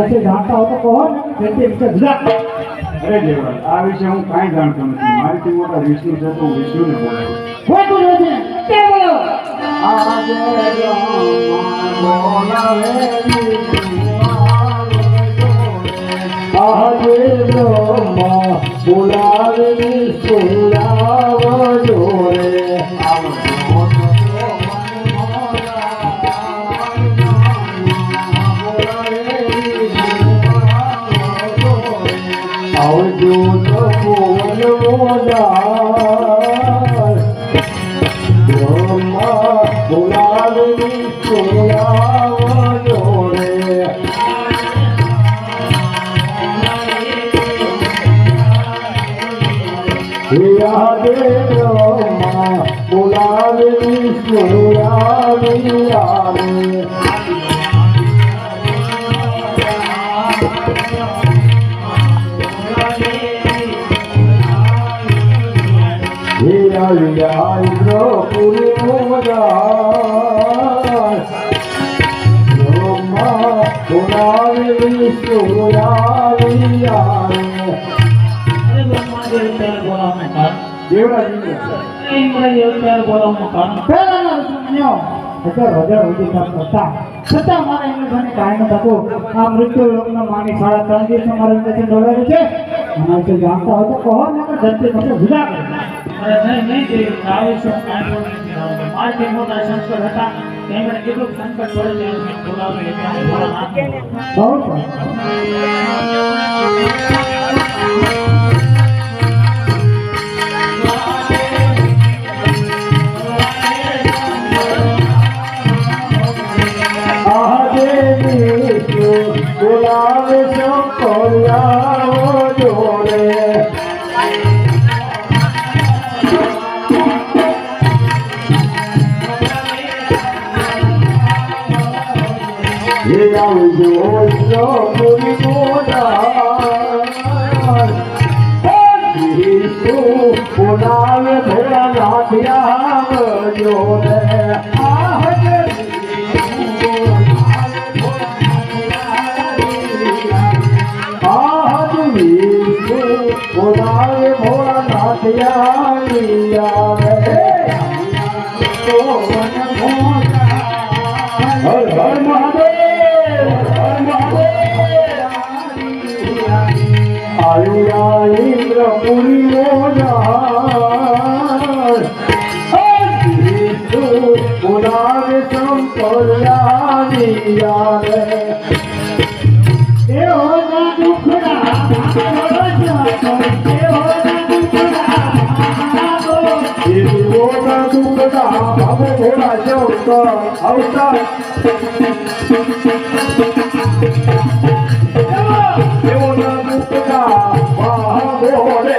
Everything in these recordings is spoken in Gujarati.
વિશે જાણતા હો તો કહો ને જેથી વિશે ગુજરાત અરે દેવરાજ આ વિશે હું કાંઈ જાણતો નથી. મારીથી મોટા વિષ્ણુ છે તો વિષ્ણુને બોલાવું તું નથી તે બોલો આજે આજે બ્રહ્મા બોલાવી જોરે બોલવો જાય દેવરાજ છતાં મારા ઇંગ્લિશને કાંઈ ન થતું આ મૃત્યુ લોકનો માની સાડા ત્રણ દિવસ મારે ઇંગ્લિશ ડોલાવ્યું છે. આના વિશે જાણતા હોય તો કહો ને કે ધરતી પાસે જુદા કરે અરે નહીં નહીં તે કાંઈ નથી મારથી મોટા સંકટ હતા. તેમણે કેટલું સંકટ પડે છે બોલાવે એટલે હું બોલા નાખું. બહુ બોલાવે ભોળા નાથિયા દુખડા મહાભોળે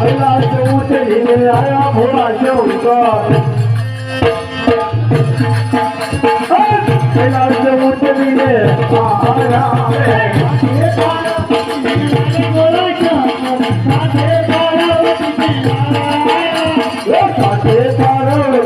પહેલા સે ઉતરીને આયા ભોળા શંકર પહેલા સે ઉતરીને આયા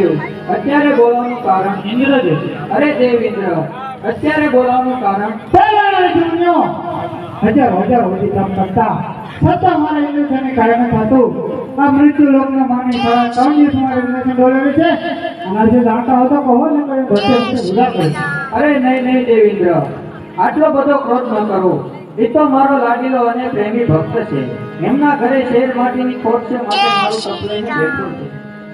વિષ્ણુદેવ અત્યારે બોલાવવાનું કારણ ઇન્દ્રદેવ અરે દેવ ઇન્દ્ર અત્યારે બોલાવવાનું કારણ જુનિયો હજારો હજારો વર્ષથી તપ કરતા. છતાં મારા ઇન્દ્રજાને કારણે થતું. આ મૃત્યુ લોકના માની સાડા ત્રણ દિવસ મારે ઇન્દ્રજાને ડોલાવે છે. અને જે જાણતા હો કહો ને કોઈ વચ્ચે ભૂલા કરે અરે નહીં નહીં દેવ ઇન્દ્ર આટલો બધો ક્રોધ ન કરો. એ તો મારો લાડીલો અને પ્રેમી ભક્ત છે. એમના ઘરે શેર માટીની ખોટ છે માટે મારું તપ લઈને બેઠો છે.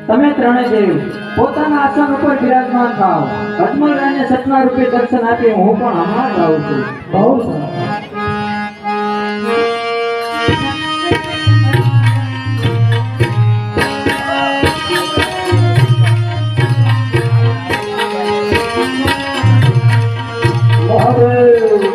તમે ત્રણે દેવ પોતાના આસન ઉપર બિરાજમાન થાવ અજમલ રાયને સપના રૂપે દર્શન આપી હું પણ હમણાં જ આવું છું. બહુ સરસ. મહાદેવ.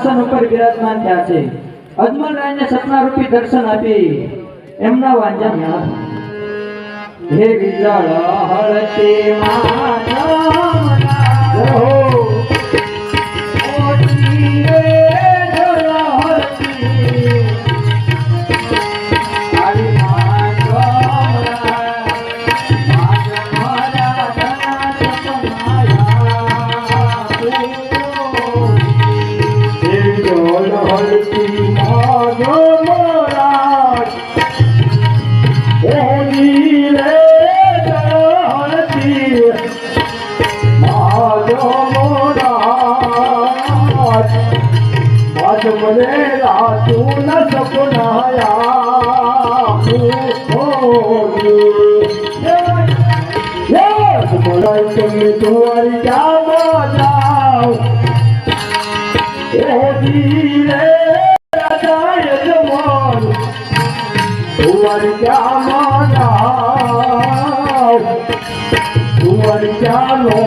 આસન ઉપર બિરાજમાન થયા છે. અજમલ રાયને સપના રૂપી દર્શન આપી. એમના મેળા. હે વિજળ હળતે માનવના તમે તુવારી ક્યાં જાઓ ઓજી રે રાજા યજમાન તુવારી ક્યાં જાઓ તુવારી ક્યાંનો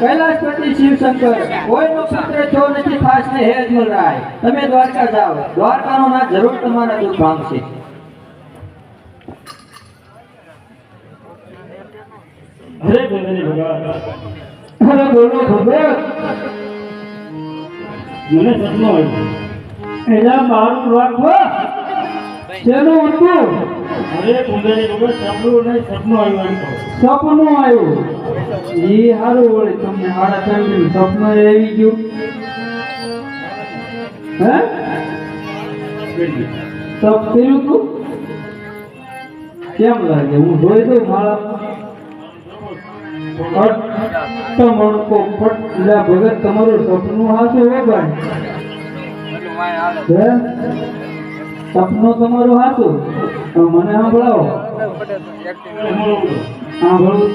કૈલાસપતિ શિવશંકર. કોઈનો પુત્ર છો નથી ખાસ ને હે અજમલરાય તમે દ્વારકા જાઓ. દ્વારકાનો નાથ જરૂર તમારા દુઃખ ભાંગશે. હરે ભગવાન ભગવાન. અરે બોલો ભગવાન મને સપનું આવ્યું. એના મારું રાખવા તેનું હતું? સપનું આવ્યું એ સારું વળી તમને હાડા ત્રણ સપનું આવી ગયું. હે? સપ થયું તું? કેમ લાગે? હું જોઈ દઉં મારા અષ્ટમણકો પટલા ભગત તમારું સપનું હાચું વગાડ હે? સપનું તમારું હાચું તો મને સાંભળો. સાંભળવું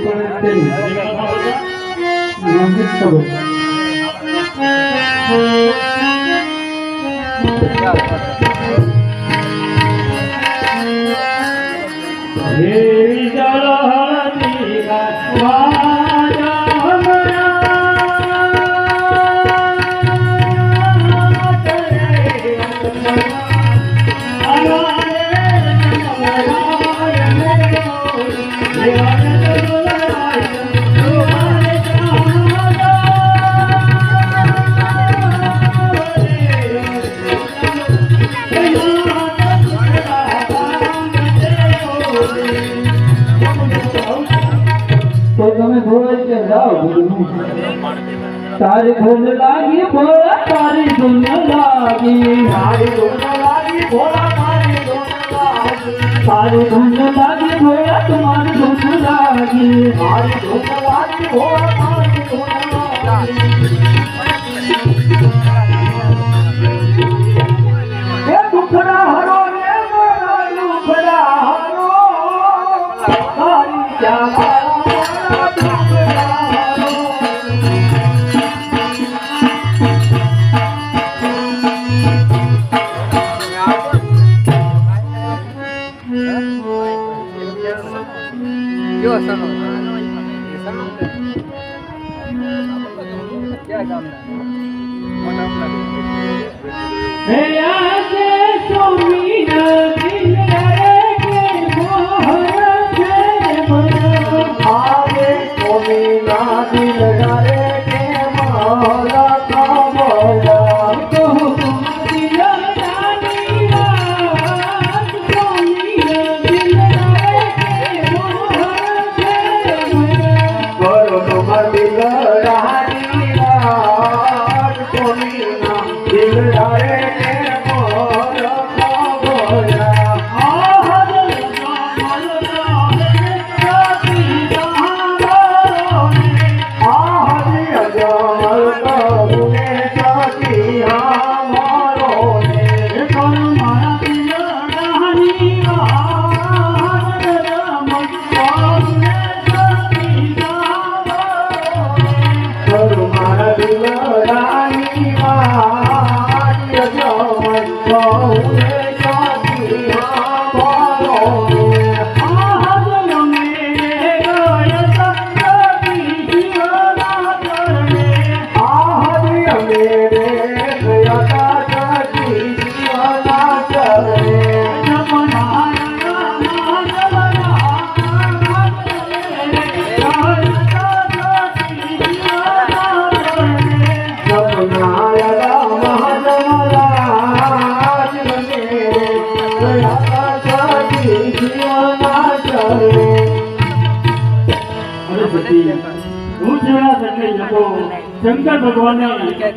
હે જળહળની ધૂન લાગી એ હે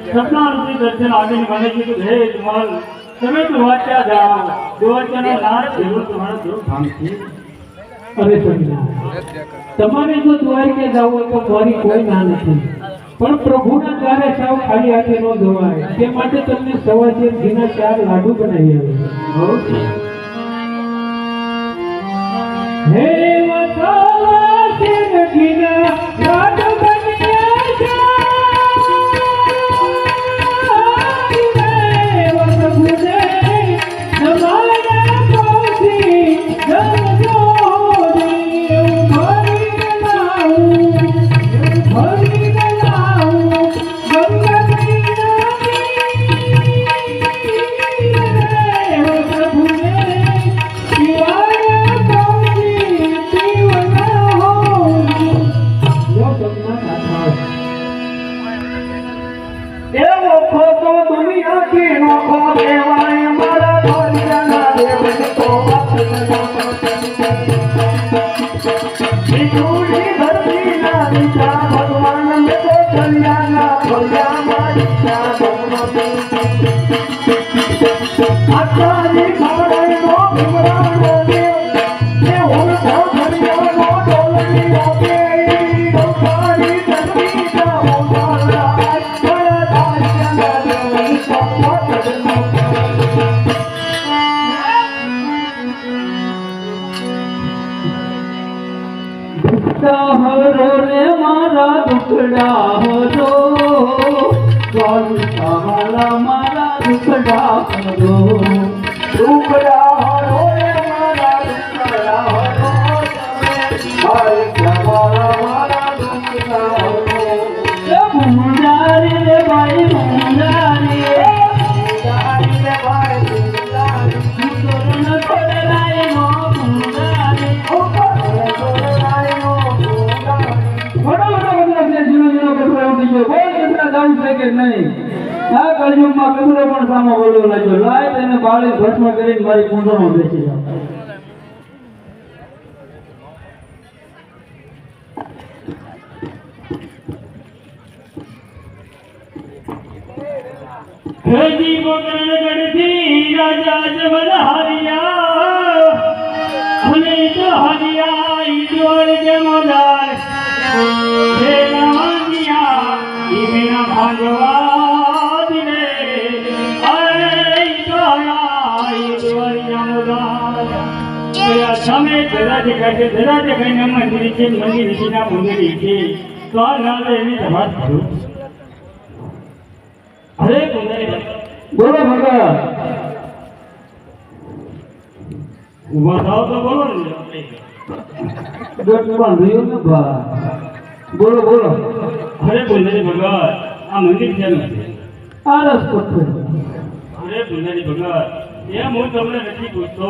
રૂપી દર્શન આવીને મને કીધું હે મન તમે તો વાંચ્યા જાઓ દ્વારકાનો નાથ જરૂર તમારો દુઃખ ભાંગશે અરે સંજ્ઞા તમારે જો દ્વારકે જવું તો મારી કોઈ ના નથી. પણ પ્રભુના દ્વારે સાવ ખાલી હાથે ન જવાય. તે માટે તમને સવાજે ઘીના ચાર લાડુ બનાવી આવે. હે વસાવા ઘીના Krishna આ કમરો પણ સામો બોલવો લાગ્યો. લાય તેને બાળી ભસ્મ કરીને મારી કુંડળમાં બેસી જાવ હારિયા અને તો હારિયા ઈશ્વર જમદાર હે ભાગવા. સામે ધરા દેખાય ધરા દેખાય મંદિર છે મંદિર ઋષિના મંદિર છે. તો આ નાલે એની જમાત કરું હરે બોલો ભગવાન. ઊભા થાવ તો બોલો ને. બા બોલો બોલો. અરે કુંદરી ભગવાન. આ મંદિર છે? ને આ રસ્તો છે અરે કુંદરી ભગવાન. એમ હું તમને નથી પૂછતો.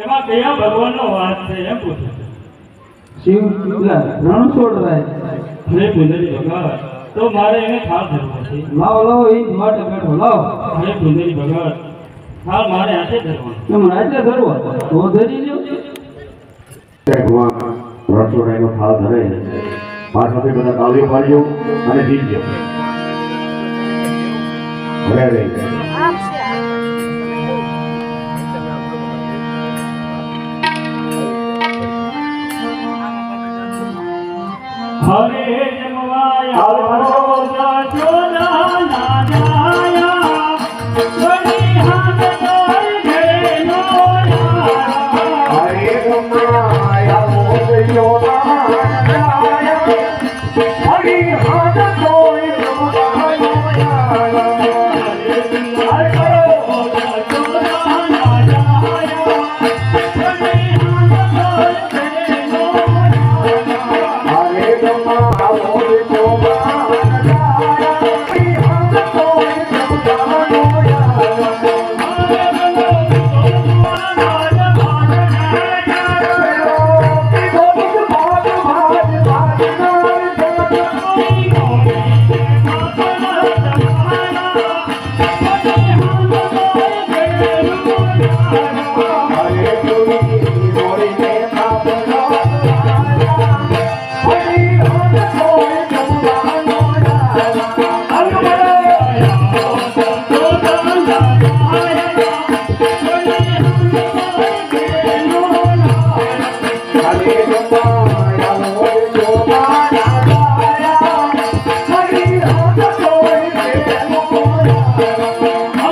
એમાં કયા ભગવાનનો વાત છે એમ પૂછે શિવ કેટલા રણછોડ રાય હે કુંદરી ભગવાન તો મારે એને થાળ ધરવો છે લાવ લાવ એ માટે બેઠો લાવો. અરે કુંદરી ભગવાન હા મારે હાથે ધરવા તમે રાજ્ય ધરવો તો ધરી લ્યો. ભગવાન રણછોડરાયનો થાળ ધરે. પાછળથી બધા તાળીઓ પાડ્યો અને જીત્યો અરે હરે હરે हरे जमवाया